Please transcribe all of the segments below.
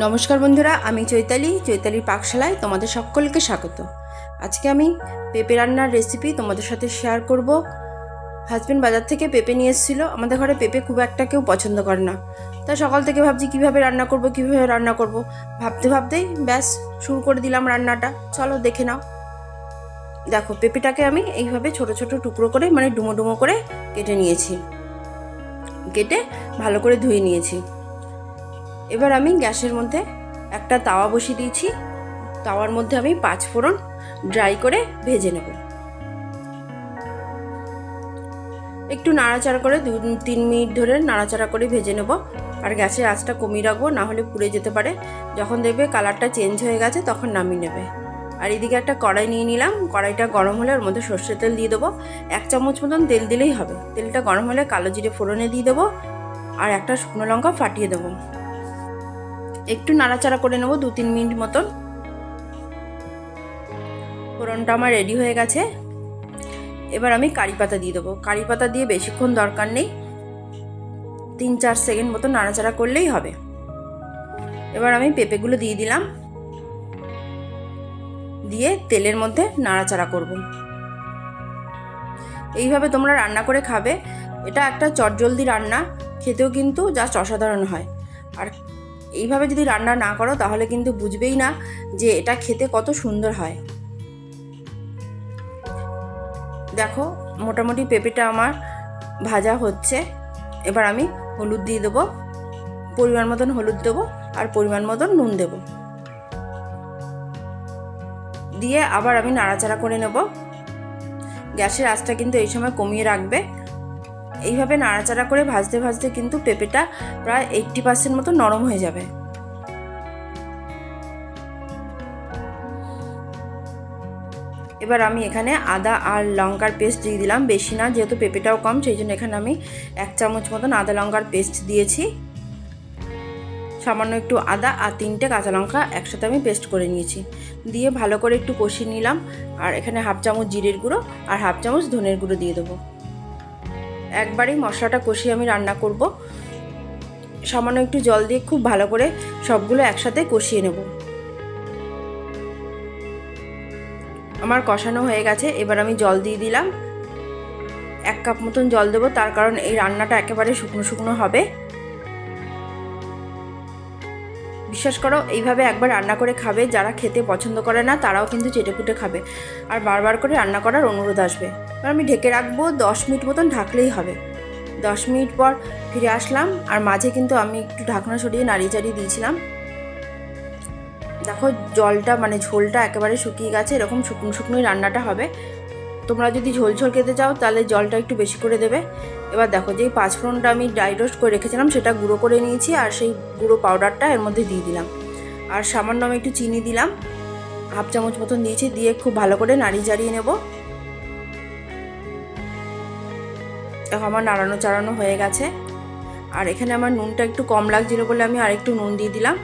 নমস্কার বন্ধুরা, আমি চৈতালি, চৈতালির পাকশালায় তোমাদের সকলকে স্বাগত। আজকে আমি পেঁপে রান্নার রেসিপি তোমাদের সাথে শেয়ার করব। হাজব্যান্ড বাজার থেকে পেঁপে নিয়ে এসেছিল। আমাদের ঘরে পেঁপে খুব একটা কেউ পছন্দ করে না। তাই সকাল থেকে ভাবছি কীভাবে রান্না করব, কীভাবে রান্না করব। ভাবতে ভাবতেই ব্যাস, শুরু করে দিলাম রান্নাটা। চলো দেখে নাও। দেখো, পেঁপেটাকে আমি এইভাবে ছোট ছোট টুকরো করে মানে ডুমো ডুমো করে কেটে নিয়েছি। কেটে ভালো করে ধুয়ে নিয়েছি। এবার আমি গ্যাসের মধ্যে একটা তাওয়া বসিয়ে দিয়েছি। তাওয়ার মধ্যে আমি পাঁচ ফোড়ন ড্রাই করে ভেজে নেব। একটু নাড়াচাড়া করে দু, তিন মিনিট ধরে নাড়াচাড়া করে ভেজে নেব। আর গ্যাসের আঁচটা কমিয়ে রাখব, না হলে পুড়ে যেতে পারে। যখন দেখবে কালারটা চেঞ্জ হয়ে গেছে, তখন নামিয়ে নেবে। আর এদিকে একটা কড়াই নিয়ে নিলাম। কড়াইটা গরম হলে ওর মধ্যে সর্ষের তেল দিয়ে দেবো। এক চামচ মতন তেল দিলেই হবে। তেলটা গরম হলে কালো জিরে ফোড়নে দিয়ে দেবো। আর একটা শুকনো লঙ্কা ফাটিয়ে দেবো। একটু নাড়াচাড়া করে নেব দু তিন মিনিট মতন। ফোড়নটা আমার রেডি হয়ে গেছে। এবার আমি কারি পাতা দিয়ে দেবো। কারি পাতা দিয়ে বেশিক্ষণ দরকার নেই। তিন চার সেকেন্ড মতো নাড়াচাড়া করলেই হবে। এবার আমি পেঁপেগুলো দিয়ে দিলাম। দিয়ে তেলের মধ্যে নাড়াচাড়া করব। এইভাবে তোমরা রান্না করে খাবে। এটা একটা চটজলদি রান্না। খেতেও কিন্তু জাস্ট অসাধারণ হয়। আর এইভাবে যদি রান্না না করো, তাহলে কিন্তু বুঝবেই না যে এটা খেতে কত সুন্দর হয়। দেখো, মোটামুটি পেঁপেটা আমার ভাজা হচ্ছে। এবার আমি হলুদ দিয়ে দেবো। পরিমাণ মতন হলুদ দেবো আর পরিমাণ মতন নুন দেব। দিয়ে আবার আমি নাড়াচাড়া করে নেব। গ্যাসের আঁচটা কিন্তু এই সময় কমিয়ে রাখবে। এইভাবে নাড়াচাড়া করে ভাজতে ভাজতে কিন্তু পেঁপেটা প্রায় এইট্টি পার্সেন্ট মতো নরম হয়ে যাবে। এবার আমি এখানে আদা আর লঙ্কার পেস্ট দিয়ে দিলাম। বেশি না, যেহেতু পেঁপেটাও কম, সেই জন্য এখানে আমি এক চামচ মতন আদা লঙ্কার পেস্ট দিয়েছি। সামান্য একটু আদা আর তিনটে কাঁচা লঙ্কা একসাথে আমি পেস্ট করে নিয়েছি। দিয়ে ভালো করে একটু কষিয়ে নিলাম। আর এখানে হাফ চামচ জিরের গুঁড়ো আর হাফ চামচ ধনের গুঁড়ো দিয়ে দেবো। একবারেই মশলাটা কষিয়ে আমি রান্না করব। সামান্য একটু জল দিয়ে খুব ভালো করে সবগুলো একসাথে কষিয়ে নেব। আমার কষানো হয়ে গেছে, এবার আমি জল দিয়ে দিলাম। এক কাপ মতন জল দেবো, তার কারণ এই রান্নাটা একেবারে শুকনো শুকনো হবে। বিশ্বাস করো, এইভাবে একবার রান্না করে খাবে, যারা খেতে পছন্দ করে না, তারাও কিন্তু চেটেপুটে খাবে। আর বারবার করে রান্না করার অনুরোধ আসবে। এবার আমি ঢেকে রাখব, দশ মিনিট মতন ঢাকলেই হবে। দশ মিনিট পর ফিরে আসলাম, আর মাঝে কিন্তু আমি একটু ঢাকনা সরিয়ে নাড়িয়ে চাড়িয়ে দিয়েছিলাম। দেখো, জলটা মানে ঝোলটা একেবারে শুকিয়ে গেছে, এরকম শুকনো শুকনোই রান্নাটা হবে। তোমরা যদি ঝোল ঝোল খেতে চাও, তাহলে জলটা একটু বেশি করে দেবে। এবার দেখো, যেই পাঁচফোড়নটা আমি ড্রাই রোস্ট করে রেখেছিলাম, সেটা গুঁড়ো করে নিয়েছি, আর সেই গুঁড়ো পাউডারটা এর মধ্যে দিয়ে দিলাম। আর সামান্য আমি একটু চিনি দিলাম, হাফ চামচ মতন দিয়েছি, দিয়ে খুব ভালো করে নাড়ি চাড়িয়ে নেব। দেখো, আমার নাড়ানো চাড়ানো হয়ে গেছে। আর এখানে আমার নুনটা একটু কম লাগছিল বলে আমি আরেকটু নুন দিয়ে দিলাম।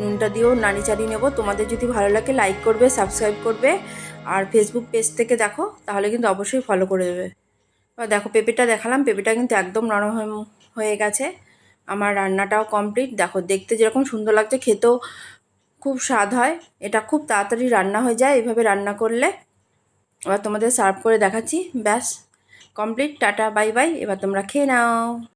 নুনটা দিয়েও নাড়ি চাড়িয়ে নেব। তোমাদের যদি ভালো লাগে লাইক করবে সাবস্ক্রাইব করবে। আর ফেসবুক পেজ থেকে দেখো, তাহলে কিন্তু অবশ্যই ফলো করে দেবে। দেখো, পেঁপেটা দেখালাম, পেঁপেটা কিন্তু একদম নরম হয়ে গেছে। আমার রান্নাটাও কমপ্লিট দেখো, দেখতে যেরকম সুন্দর লাগছে, খেতেও খুব স্বাদ হয়। এটা খুব তাড়াতাড়ি রান্না হয়ে যায় এভাবে রান্না করলে। এবার তোমাদের সার্ভ করে দেখাচ্ছি, ব্যাস। কমপ্লিট টাটা বাই বাই এবার তোমরা খেয়ে নাও।